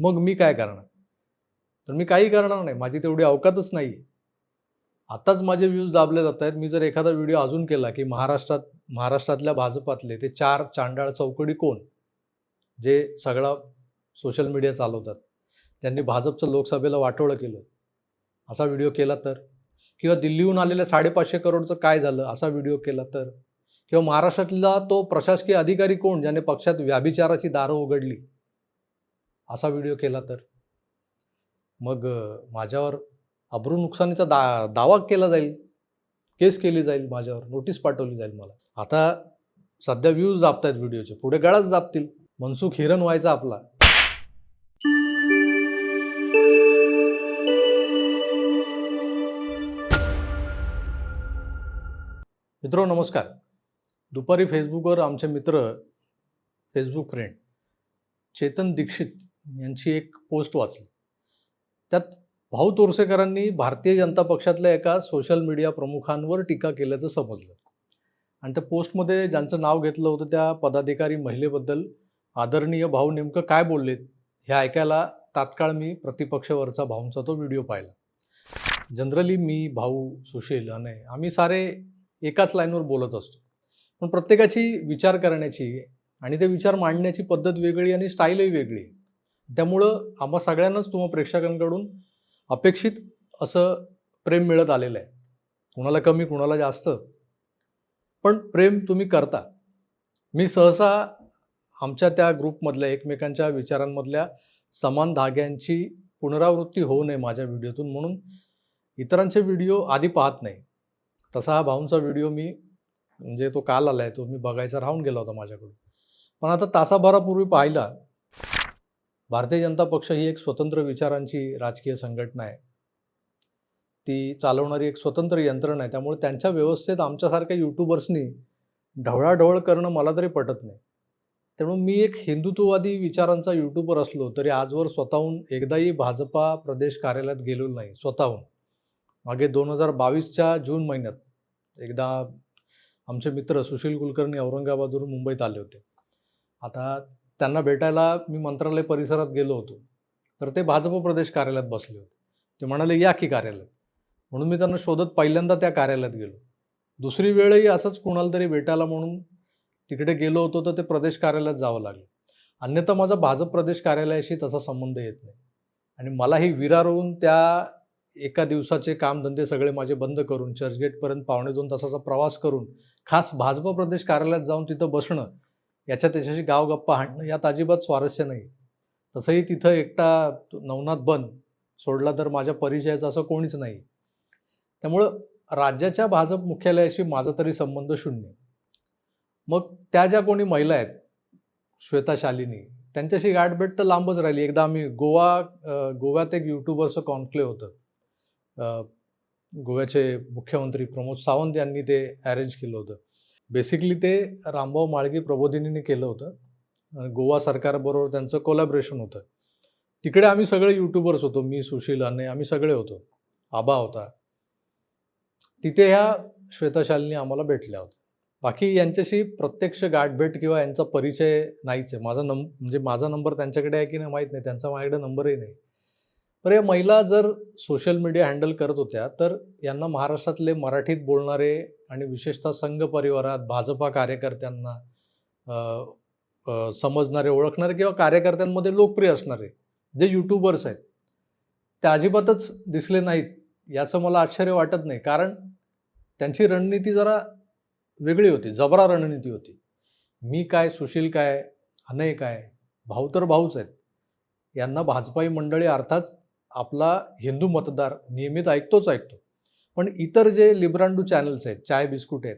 मग मी काय करणार? तर मी काही करणार नाही. माझी तेवढी अवकातच नाही आत्ताच माझे व्ह्यूज दाबले जात आहेत. मी जर एखादा व्हिडिओ अजून केला की महाराष्ट्रात महाराष्ट्रातल्या भाजपातले ते चार चांडाळ चौकडी कोण? जे सगळा सोशल मीडिया चालवतात. त्यांनी भाजपचं लोकसभेला वाटोळं केलं. असा व्हिडिओ केला तर? किंवा दिल्लीहून आलेल्या साडेपाचशे करोडचं काय झालं? असा व्हिडिओ केला तर? किंवा महाराष्ट्रातला तो प्रशासकीय अधिकारी कोण? ज्याने पक्षात व्याभिचाराची दारं उघडली? असा व्हिडिओ केला तर? मग माझ्यावर अब्रू नुकसानीचा दा दावा केला जाईल केस केली जाईल माझ्यावर नोटीस पाठवली जाईल मला. आता सध्या व्ह्यूज जापत आहेत व्हिडिओचे पुढे गळाच जापतील. मनसुख हिरण व्हायचा आपला. मित्रो नमस्कार. दुपारी फेसबुकवर आमचे मित्र फेसबुक फ्रेंड चेतन दीक्षित यांची एक पोस्ट वाचली. त्यात भाऊ तोरसेकरांनी भारतीय जनता पक्षातल्या एका सोशल मीडिया प्रमुखांवर टीका केल्याचं समजलं. आणि त्या पोस्टमध्ये ज्यांचं नाव घेतलं होतं त्या पदाधिकारी महिलेबद्दल आदरणीय भाऊ नेमकं काय बोललेत हे ऐकायला तात्काळ मी प्रतिपक्षवरचा भाऊंचा तो व्हिडिओ पाहिला. जनरली मी भाऊ सुशील आणि आम्ही सारे एकाच लाईनवर बोलत असतो. पण प्रत्येकाची विचार करण्याची आणि ते विचार मांडण्याची पद्धत वेगळी आणि स्टाईलही वेगळी आहे. त्यामुळं आम्हा सगळ्यांनाच तुम्हा प्रेक्षकांकडून अपेक्षित असं प्रेम मिळत आलेलं आहे. कुणाला कमी कुणाला जास्त. पण प्रेम तुम्ही करता. मी सहसा आमच्या त्या ग्रुपमधल्या एकमेकांच्या विचारांमधल्या समान धाग्यांची पुनरावृत्ती होऊ नये माझ्या व्हिडिओतून म्हणून. इतरांचे व्हिडिओ आधी पाहत नाही. तसा हा भाऊंचा व्हिडिओ मी म्हणजे तो काल आला आहे तो मी बघायचा राहून गेला होता माझ्याकडून. पण आता तासाभरापूर्वी पाहिला. भारतीय जनता पक्ष ही एक स्वतंत्र विचारांची राजकीय संघटना आहे. ती चालवणारी एक स्वतंत्र यंत्रणा आहे. त्यामुळे त्यांच्या व्यवस्थेत आमच्यासारख्या यूट्यूबर्सनी ढवळाढवळ करणं मला तरी पटत नाही. त्यामुळे मी एक हिंदुत्ववादी विचारांचा यूट्यूबर असलो तरी आजवर स्वतःहून एकदाही भाजपा प्रदेश कार्यालयात गेलेलो नाही. स्वतःहून. मागे दोन हजार बावीसच्या जून महिन्यात एकदा आमचे मित्र सुशील कुलकर्णी औरंगाबादवरून मुंबईत आले होते. आता त्यांना भेटायला मी मंत्रालय परिसरात गेलो होतो. तर ते भाजप प्रदेश कार्यालयात बसले होते. ते म्हणाले या की कार्यालयात? म्हणून मी त्यांना शोधत पहिल्यांदा त्या कार्यालयात गेलो. दुसरी वेळही असंच कुणाला तरी भेटायला म्हणून तिकडे गेलो होतो तर ते प्रदेश कार्यालयात जावं लागलं. अन्यथा माझा भाजप प्रदेश कार्यालयाशी तसा संबंध येत नाही. आणि मलाही विरारवून त्या एका दिवसाचे कामधंदे सगळे माझे बंद करून चर्चगेटपर्यंत पावणे दोन तासाचा प्रवास करून खास भाजप प्रदेश कार्यालयात जाऊन तिथं बसणं याच्या त्याच्याशी गाव गप्पा हाणणं यात अजिबात स्वारस्य नाही. तसंही तिथं एकटा तो नवनाथ बन सोडला तर माझ्या परिचयाचं असं कोणीच नाही. त्यामुळं राज्याच्या भाजप मुख्यालयाशी माझा तरी संबंध शून्य. मग त्या ज्या कोणी महिला आहेत श्वेता शालिनी त्यांच्याशी गाठभेट तर लांबच राहिली. एकदा आम्ही गोवा गोव्यात एक यूट्यूबरचं कॉन्क्लेव होतं. गोव्याचे मुख्यमंत्री प्रमोद सावंत यांनी ते अरेंज केलं होतं. बेसिकली ते रामभाऊ माळगी प्रबोधिनीने केलं होतं. आणि गोवा सरकारबरोबर त्यांचं कोलॅबरेशन होतं. तिकडे आम्ही सगळे यूट्यूबर्स होतो. मी सुशील आणि आम्ही सगळे होतो. आबा होता. तिथे ह्या श्वेताशालिनी आम्हाला भेटल्या होत्या. बाकी यांच्याशी प्रत्यक्ष गाठभेट किंवा यांचा परिचय नाहीच आहे. माझा नंब म्हणजे माझा नंबर त्यांच्याकडे आहे की नाही माहीत नाही. त्यांचा माझ्याकडे नंबरही नाही. पर या महिला जर सोशल मीडिया हँडल करत होत्या तर यांना महाराष्ट्रातले मराठीत बोलणारे आणि विशेषतः संघ परिवारात भाजपा कार्यकर्त्यांना समजणारे ओळखणारे किंवा कार्यकर्त्यांमध्ये लोकप्रिय असणारे जे यूट्यूबर्स आहेत ते अजिबातच दिसले नाहीत याचं मला आश्चर्य वाटत नाही. कारण त्यांची रणनीती जरा वेगळी होती जबरा रणनीती होती. मी काय सुशील काय अनय काय भाऊ तर भाऊच आहेत. यांना भाजपाई मंडळी अर्थात आपला हिंदू मतदार नियमित ऐकतोच ऐकतो. पण इतर जे लिब्रांडू चॅनल्स आहेत चाय बिस्कुट आहेत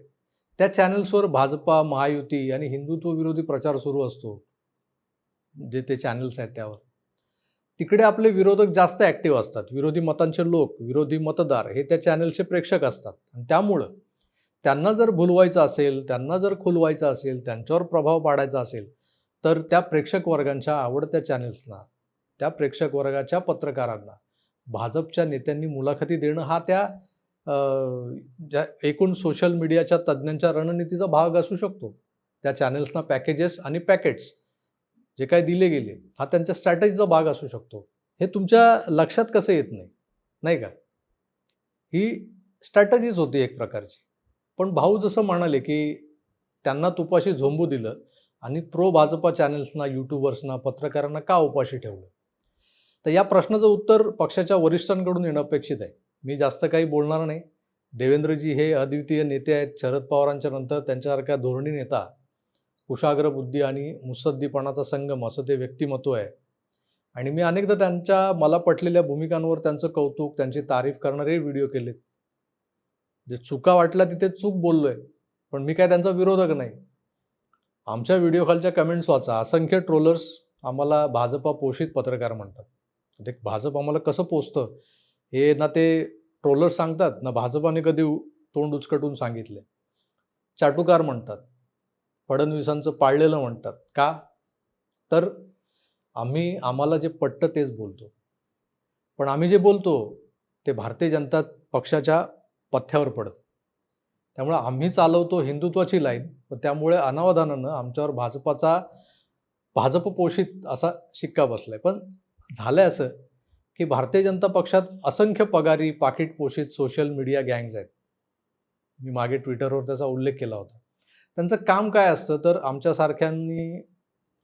त्या चॅनल्सवर भाजपा महायुती आणि हिंदुत्व विरोधी प्रचार सुरू असतो. जे ते चॅनल्स आहेत त्यावर. तिकडे आपले विरोधक जास्त ॲक्टिव्ह असतात. विरोधी मतांचे लोक विरोधी मतदार हे त्या चॅनलचे प्रेक्षक असतात. आणि त्यामुळं त्यांना जर भुलवायचं असेल त्यांना जर खुलवायचं असेल त्यांच्यावर प्रभाव पाडायचा असेल तर त्या प्रेक्षक वर्गांच्या आवडत्या चॅनल्सना त्या प्रेक्षक वर्गाच्या पत्रकारांना. भाजपच्या नेत्यांनी मुलाखती देणं हा त्या ज्या एकूण सोशल मीडियाच्या तज्ज्ञांच्या रणनीतीचा भाग असू शकतो. त्या चॅनेल्सना पॅकेजेस आणि पॅकेट्स जे काय दिले गेले हा त्यांच्या स्ट्रॅटेजीचा भाग असू शकतो. हे तुमच्या लक्षात कसं येत नाही? नाही का? ही स्ट्रॅटजीच होती एक प्रकारची. पण भाऊ जसं म्हणाले की त्यांना तुपाशी झोंबू दिलं आणि प्रो भाजपा चॅनेल्सना यूट्यूबर्सना पत्रकारांना का उपाशी ठेवलं? तर या प्रश्नाचं उत्तर पक्षाच्या वरिष्ठांकडून येणं अपेक्षित आहे. मी जास्त काही बोलणार नाही. देवेंद्रजी हे अद्वितीय नेते आहेत. शरद पवारांच्या नंतर त्यांच्यासारख्या धोरणी नेता कुशाग्र बुद्धी आणि मुसद्दीपणाचा संगम असं ते व्यक्तिमत्व आहे. आणि मी अनेकदा त्यांच्या मला पटलेल्या भूमिकांवर त्यांचं कौतुक त्यांची तारीफ करणारे व्हिडिओ केलेत. जे चुका वाटला तिथे चूक बोललोय पण मी काय त्यांचा विरोधक नाही. आमच्या व्हिडिओ खालच्या कमेंट्स वाचा. असंख्य ट्रोलर्स आम्हाला भाजपा पोषित पत्रकार म्हणतात. ते भाजप आम्हाला कसं पोचतं? हे ना ते ट्रोलर सांगतात ना भाजपाने कधी तोंड उचकटून सांगितले. चाटुकार म्हणतात. फडणवीसांचं पाळलेलं म्हणतात. का? तर आम्ही आम्हाला जे पटतं तेच बोलतो. पण आम्ही जे बोलतो ते भारतीय जनता पक्षाच्या पथ्यावर पडतं. त्यामुळे आम्ही चालवतो हिंदुत्वाची लाईन पण त्यामुळे अनावधानानं आमच्यावर भाजपाचा भाजप पोषित असा शिक्का बसला आहे पण झालंय असं की भारतीय जनता पक्षात असंख्य पगारी पाकिट पोषित सोशल मीडिया गँग्ज आहेत. मी मागे ट्विटरवर त्याचा उल्लेख केला होता. त्यांचं काम काय असतं? तर आमच्यासारख्यांनी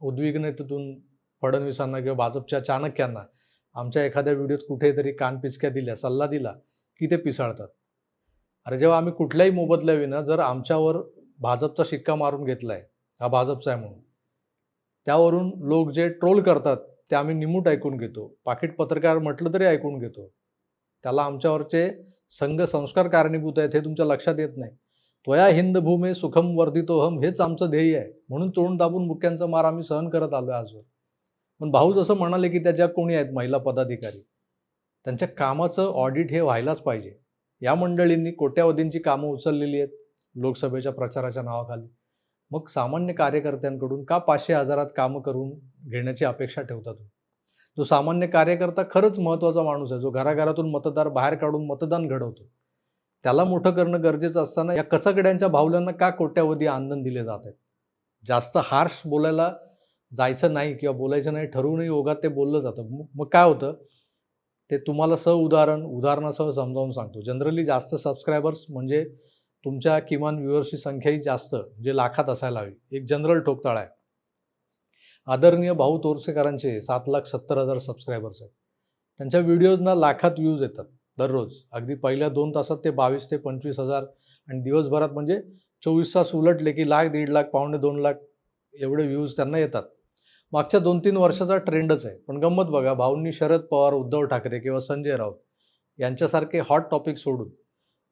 उद्विग्नतेतून फडणवीसांना किंवा भाजपच्या चाणक्यांना आमच्या एखाद्या व्हिडिओत कुठेतरी कानपिचक्या दिल्या सल्ला दिला की ते पिसाळतात. अरे जेव्हा आम्ही कुठल्याही मोबदल्याविना जर आमच्यावर भाजपचा शिक्का मारून घेतला आहे हा भाजपचा आहे म्हणून त्यावरून लोक जे ट्रोल करतात ते आम्ही निमूट ऐकून घेतो. पाकिट पत्रकार म्हटलं तरी ऐकून घेतो. त्याला आमच्यावरचे संघ संस्कार कारणीभूत आहेत हे तुमच्या लक्षात येत नाही. त्वया हिंद भूमे सुखम वर्धितोहम हेच आमचं ध्येय आहे. म्हणून तोंड दाबून मुक्यांचा मार आम्ही सहन करत आलो आहे आजवर. पण भाऊ जसं म्हणाले की त्याच्या कोणी आहेत? महिला पदाधिकारी. त्यांच्या कामाचं ऑडिट हे व्हायलाच पाहिजे. या मंडळींनी कोट्यावधींची कामं उचललेली आहेत. लोकसभेच्या प्रचाराच्या नावाखाली. मग सामान्य कार्यकर्त्यांकडून का पाचशे हजारात कामं करून घेण्याची अपेक्षा ठेवता तुम्ही? जो सामान्य कार्यकर्ता खरंच महत्त्वाचा माणूस आहे जो घराघरातून मतदार बाहेर काढून मतदान घडवतो. त्याला मोठं करणं गरजेचं असताना या कचकड्यांच्या भावल्यांना का कोट्यावधी आंदन दिले जात आहेत? जास्त हार्श बोलायला जायचं नाही किंवा बोलायचं नाही ठरवूनही ओघात ते बोललं जातं. मग काय होतं? ते तुम्हाला सह उदाहरण उदाहरणासह समजावून सांगतो. जनरली जास्त सबस्क्रायबर्स म्हणजे तुमच्या किमान व्ह्युअर्सची संख्याही जास्त जे लाखात असायला हवी. एक जनरल ठोकताळा आहे. आदरणीय भाऊ तोरसेकरांचे सात लाख सत्तर हजार सबस्क्रायबर्स आहेत. त्यांच्या व्हिडिओजना लाखात व्ह्यूज येतात दररोज. अगदी पहिल्या दोन तासात ते बावीस ते पंचवीस हजार आणि दिवसभरात म्हणजे चोवीस तास उलटले की लाख दीड लाख पावणे दोन लाख एवढे व्ह्यूज त्यांना येतात. मागच्या दोन तीन वर्षाचा ट्रेंडच आहे. पण गंमत बघा भाऊंनी शरद पवार उद्धव ठाकरे किंवा संजय राऊत यांच्यासारखे हॉट टॉपिक सोडून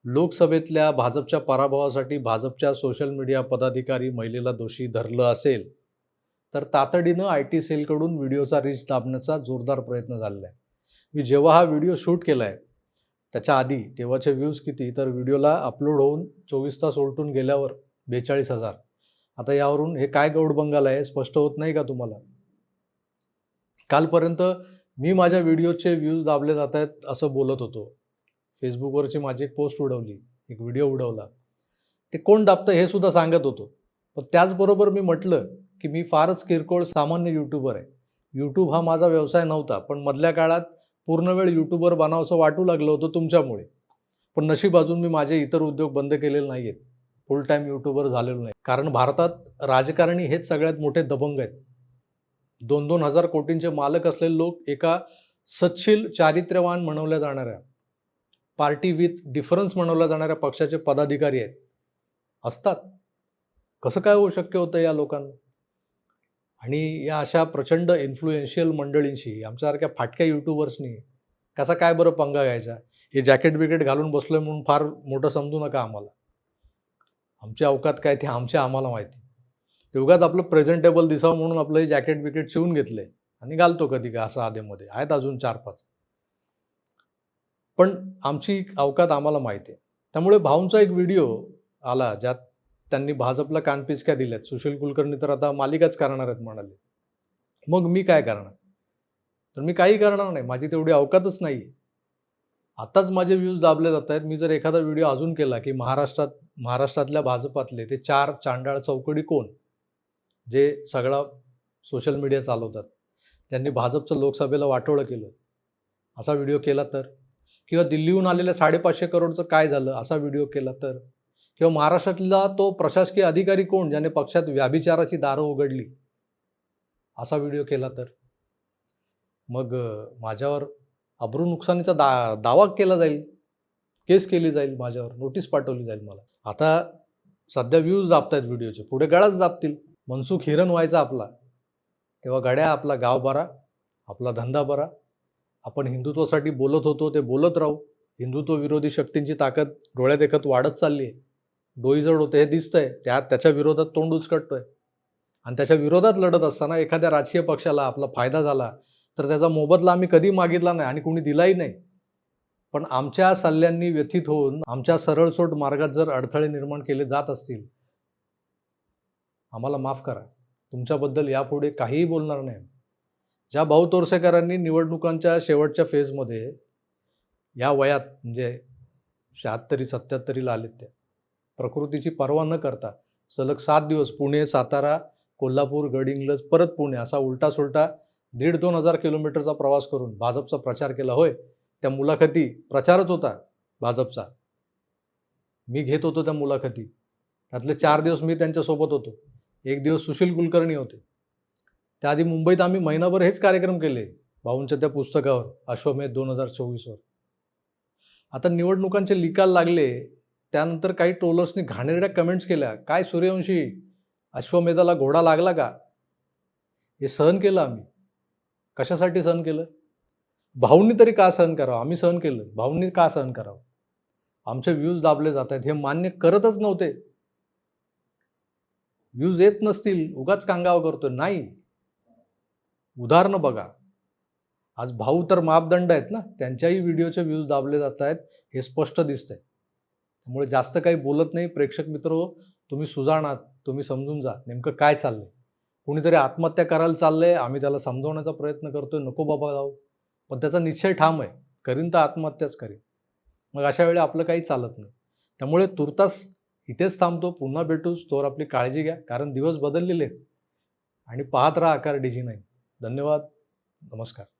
लोकसभेतल्या भाजपच्या पराभवासाठी भाजपच्या सोशल मीडिया पदाधिकारी महिलेला दोषी धरलं असेल तर तातडीनं आय टी सेलकडून व्हिडिओचा रीच दाबण्याचा जोरदार प्रयत्न झालेला आहे. मी जेव्हा हा व्हिडिओ शूट केला आहे त्याच्या आधी तेव्हाचे व्ह्यूज किती तर व्हिडिओला अपलोड होऊन चोवीस तास उलटून गेल्यावर बेचाळीस हजार. आता यावरून हे काय गौडबंगाल आहे स्पष्ट होत नाही का तुम्हाला? कालपर्यंत मी माझ्या व्हिडिओचे व्ह्यूज दाबले जात आहेत असं बोलत होतो. फेसबुकवरची माझी एक पोस्ट उडवली एक व्हिडिओ उडवला. ते कोण दाबतं हे सुद्धा सांगत होतो. पण त्याचबरोबर मी म्हटलं की मी फारच किरकोळ सामान्य यूट्यूबर आहे. यूट्यूब हा माझा व्यवसाय नव्हता पण मधल्या काळात पूर्ण वेळ यूट्यूबर बनावंसं वाटू लागलं होतं तुमच्यामुळे. पण नशीब अजून मी माझे इतर उद्योग बंद केलेले नाही आहेत फुल टाईम यूट्यूबर झालेलो नाही. कारण भारतात राजकारणी हेच सगळ्यात मोठे दबंग आहेत. दोन दोन हजार कोटींचे मालक असलेले लोक एका सच्छील चारित्र्यवान म्हणवल्या जाणाऱ्या. पार्टी विथ डिफरन्स म्हणवल्या जाणाऱ्या पक्षाचे पदाधिकारी आहेत. असतात. कसं काय होऊ शक्य होतं या लोकांना? आणि या अशा प्रचंड इन्फ्लुएन्शियल मंडळींशी आमच्यासारख्या फाटक्या युट्यूबर्सनी कसा काय बरं पंगा घ्यायचा? हे जॅकेट बिकेट घालून बसलोय म्हणून फार मोठं समजू नका आम्हाला. आमच्या अवकात काय ते आमच्या आम्हाला माहिती. तेवढ्याच आपलं प्रेझेंटेबल दिसावं म्हणून आपलं हे जॅकेट बिकेट शिवून घेतलंय. आणि घालतो कधी का असं आधेमध्ये. आहेत अजून चार पाच पण आमची अवकात आम्हाला माहिती आहे. त्यामुळे भाऊंचा एक व्हिडिओ आला ज्यात त्यांनी भाजपला कानपिचक्या दिल्यात? सुशील कुलकर्णी तर आता मालिकाच करणार आहेत म्हणाले. मग मी काय करणार? तर मी काही करणार नाही. माझी तेवढी अवकातच नाही आत्ताच माझे व्ह्यूज दाबले जात आहेत. मी जर एखादा व्हिडिओ अजून केला की महाराष्ट्रात महाराष्ट्रातल्या भाजपातले ते चार चांडाळ चौकडी कोण? जे सगळा सोशल मीडिया चालवतात. त्यांनी भाजपचं लोकसभेला वाटोळं केलं. असा व्हिडिओ केला तर? किंवा दिल्लीहून आलेल्या साडेपाचशे करोडचं काय झालं असा व्हिडिओ केला तर? किंवा महाराष्ट्रातला तो प्रशासकीय अधिकारी कोण ज्याने पक्षात व्याभिचाराची दारं उघडली? असा व्हिडिओ केला तर? मग माझ्यावर अब्रू नुकसानीचा दा दावा केला जाईल. केस केली जाईल माझ्यावर. नोटीस पाठवली जाईल मला. आता सध्या व्ह्यूज जापत आहेत व्हिडिओचे पुढे गळाच जापतील. मनसुख हिरण व्हायचा आपला. तेव्हा गड्या आपला गाव बरा आपला धंदा बरा आपण हिंदुत्वासाठी बोलत होतो ते बोलत राहू. हिंदुत्व विरोधी शक्तींची ताकद डोळ्यात देखत वाढत चालली आहे डोईजड होते हे दिसतंय. त्यात त्याच्या विरोधात तोंड उचकटतोय. आणि त्याच्या विरोधात लढत असताना एखाद्या राजकीय पक्षाला आपला फायदा झाला तर त्याचा मोबदला आम्ही कधी मागितला नाही आणि कोणी दिलाही नाही. पण आमच्या सल्ल्यांनी व्यथित होऊन आमच्या सरळसोट मार्गात जर अडथळे निर्माण केले जात असतील आम्हाला माफ करा. तुमच्याबद्दल यापुढे काहीही बोलणार नाही ज्या भाऊ तोरसेकरांनी निवडणुकांच्या शेवटच्या फेजमध्ये या वयात म्हणजे शहात्तरी सत्याहत्तरीला आलेत त्या. प्रकृतीची पर्वा न करता सलग सात दिवस पुणे सातारा कोल्हापूर गडिंग्लज परत पुणे असा उलटा सुलटा दीड दोन हजार किलोमीटरचा प्रवास करून भाजपचा प्रचार केला. होय त्या मुलाखती प्रचारच होता भाजपचा. मी घेत होतो त्या मुलाखती. त्यातले चार दिवस मी त्यांच्यासोबत होतो. एक दिवस सुशील कुलकर्णी होते. त्याआधी मुंबईत आम्ही महिनाभर हेच कार्यक्रम केले भाऊंच्या त्या पुस्तकावर अश्वमेध दोन हजार चोवीसवर. आता निवडणुकांचे निकाल लागले त्यानंतर काही ट्रोलर्सनी घाणेरड्या कमेंट्स केल्या काय सूर्यवंशी अश्वमेधाला घोडा लागला का? हे सहन केलं आम्ही. कशासाठी सहन केलं? भाऊंनी तरी का सहन करावं? आम्ही सहन केलं. भाऊंनी का सहन करावं? आमचे व्ह्यूज दाबले जात आहेत. हे मान्य करतच नव्हते. व्ह्यूज येत नसतील. उगाच कांगावा करतोय. नाही. उदाहरणं बघा. आज भाऊ तर मापदंड आहेत ना त्यांच्याही व्हिडिओचे व्ह्यूज दाबले जात आहेत हे स्पष्ट दिसतंय. त्यामुळे जास्त काही बोलत नाही. प्रेक्षक मित्र हो, तुम्ही सुजाणात तुम्ही समजून जा नेमकं काय चाललंय? कुणीतरी आत्महत्या करायला चाललंय आम्ही त्याला समजवण्याचा प्रयत्न करतोय नको बाबा जाऊ. पण त्याचा निश्चय ठाम आहे करीन तर आत्महत्याच करीन. मग अशा वेळी आपलं काही चालत नाही. त्यामुळे तुर्तास इथेच थांबतो पुन्हा भेटूच तोवर आपली काळजी घ्या कारण दिवस बदललेले आहेत. आणि पाहत राहा आकार डिजी नाही धन्यवाद नमस्कार.